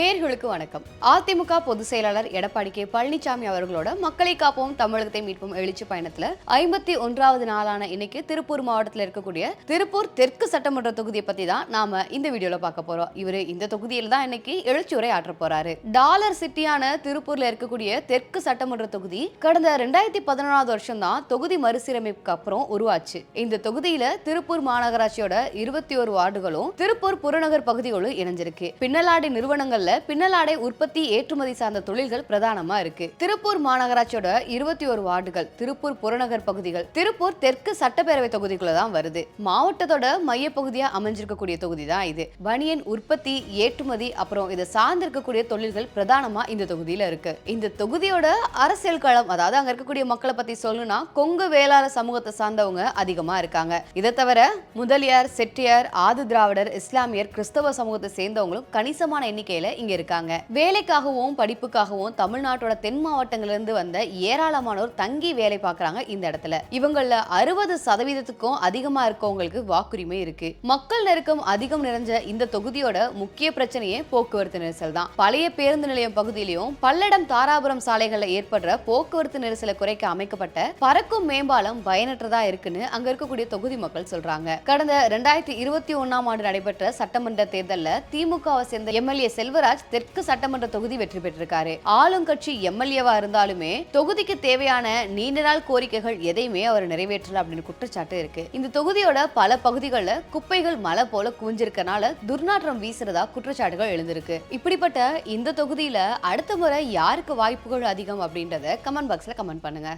நேர்களுக்கு வணக்கம். அதிமுக பொதுச் செயலாளர் எடப்பாடி கே. பழனிசாமி அவர்களோட மக்களை காப்போம் தமிழகத்தை மீட்போம் எழுச்சி பயணத்துல ஐம்பத்தி ஒன்றாவது நாளான இன்னைக்கு திருப்பூர் மாவட்டத்தில் இருக்கக்கூடிய திருப்பூர் தெற்கு சட்டமன்ற தொகுதியை பத்தி தான் நாம இந்த வீடியோல பார்க்க போறோம். இவரு இந்த தொகுதியில தான் இன்னைக்கு எழுச்சி உரை ஆற்ற போறாரு. டாலர் சிட்டியான திருப்பூர்ல இருக்கக்கூடிய தெற்கு சட்டமன்ற தொகுதி கடந்த ரெண்டாயிரத்தி பதினொன்றாவது வருஷம் தான் தொகுதி மறுசீரமைப்புக்கு அப்புறம் உருவாச்சு. இந்த தொகுதியில திருப்பூர் மாநகராட்சியோட இருபத்தி ஒரு வார்டுகளும் திருப்பூர் புறநகர் பகுதிகளும் இணைஞ்சிருக்கு. பின்னலாடி நிறுவனங்கள்ல பின்னலாடை உற்பத்தி ஏற்றுமதி சார்ந்த தொழில்கள் பிரதானமா இருக்கு. திருப்பூர் மாநகராட்சியோட இருபத்தி ஒரு வார்டுகள் திருப்பூர் புறநகர் பகுதிகள் திருப்பூர் தெற்கு சட்டப்பேரவை தொகுதிக்குள்ள தான் வருது. மாவட்டத்தோட மையப்பகுதியா அமைஞ்சிருக்கக்கூடிய தொகுதி தான் இது. பனியன் உற்பத்தி ஏற்றுமதி அப்புறம் இதை சார்ந்திருக்கக்கூடிய தொழில்கள் பிரதானமா இந்த தொகுதியில இருக்கு. இந்த தொகுதியோட அரசியல் களம் அதாவது அங்க இருக்கக்கூடிய மக்களை பத்தி சொல்லணும்னா கொங்கு வேளாள சமூகத்தை சார்ந்தவங்க அதிகமா இருக்காங்க. இதை தவிர முதலியார் செட்டியார் ஆதி திராவிடர் இஸ்லாமியர் கிறிஸ்தவ சமூகத்தை சேர்ந்தவங்களும் கணிசமான எண்ணிக்கையில இங்கே இருக்காங்க. வேலைக்காகவும் படிப்புக்காகவும் தமிழ்நாட்டோட தென் மாவட்டங்களிலிருந்து வந்த ஏராளமானோர் தங்கி வேலை பார்க்கறாங்க இந்த இடத்துல. இவங்கள அறுபது சதவீதத்துக்கும் அதிகமா இருக்கவங்களுக்கு வாக்குரிமை இருக்கு. மக்கள் நெருக்கம் அதிகம் நிறைஞ்ச இந்த தொகுதியோட முக்கிய பிரச்சனையே போக்குவரத்து நெரிசல் தான். பழைய பேருந்து நிலையம் பகுதியிலையும் பல்லடம் தாராபுரம் சாலைகளில் ஏற்படுற போக்குவரத்து நெரிசலை குறைக்க அமைக்கப்பட்ட பறக்கும் மேம்பாலம் பயனற்றதா இருக்குன்னு அங்க இருக்கக்கூடிய தொகுதி மக்கள் சொல்றாங்க. கடந்த ரெண்டாயிரத்தி இருபத்தி ஒன்னாம் ஆண்டு நடைபெற்ற சட்டமன்ற தேர்தலில் திமுகவை சேர்ந்த எம்எல்ஏ செல்வ செல்வராஜ் தெற்கு சட்டமன்ற தொகுதி வெற்றி பெற்றிருக்காரு. ஆளுங்கட்சி எம்எல்ஏவா இருந்தாலுமே தொகுதிக்கு தேவையான நீண்ட நாள் கோரிக்கைகள் எதையுமே அவர் நிறைவேற்றல அப்படின்னு குற்றச்சாட்டு இருக்கு. இந்த தொகுதியோட பல பகுதிகளில் குப்பைகள் மலை போல குவிஞ்சிருக்கனால துர்நாற்றம் வீசுறதா குற்றச்சாட்டுகள் எழுந்திருக்கு. இப்படிப்பட்ட இந்த தொகுதியில அடுத்த முறை யாருக்கு வாய்ப்புகள் அதிகம் அப்படின்றத கமெண்ட் பாக்ஸ்ல கமெண்ட் பண்ணுங்க.